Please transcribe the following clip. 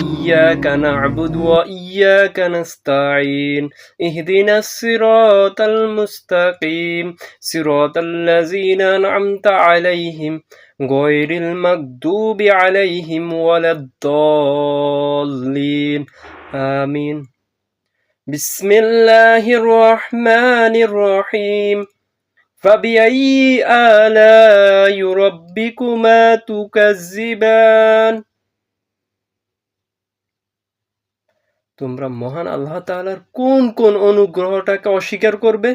إياك نعبد وإياك نستعين اهدنا الصراط المستقيم. صراط الذين أنعمت عليهم غير المغضوب عليهم ولا الضالين. آمين. بسم الله الرحمن الرحيم. فبأي آلاء ربكما تكذبان؟ তোমরা মহান আল্লাহ তালার কোন কোন অনুগ্রহটাকে অস্বীকার করবে?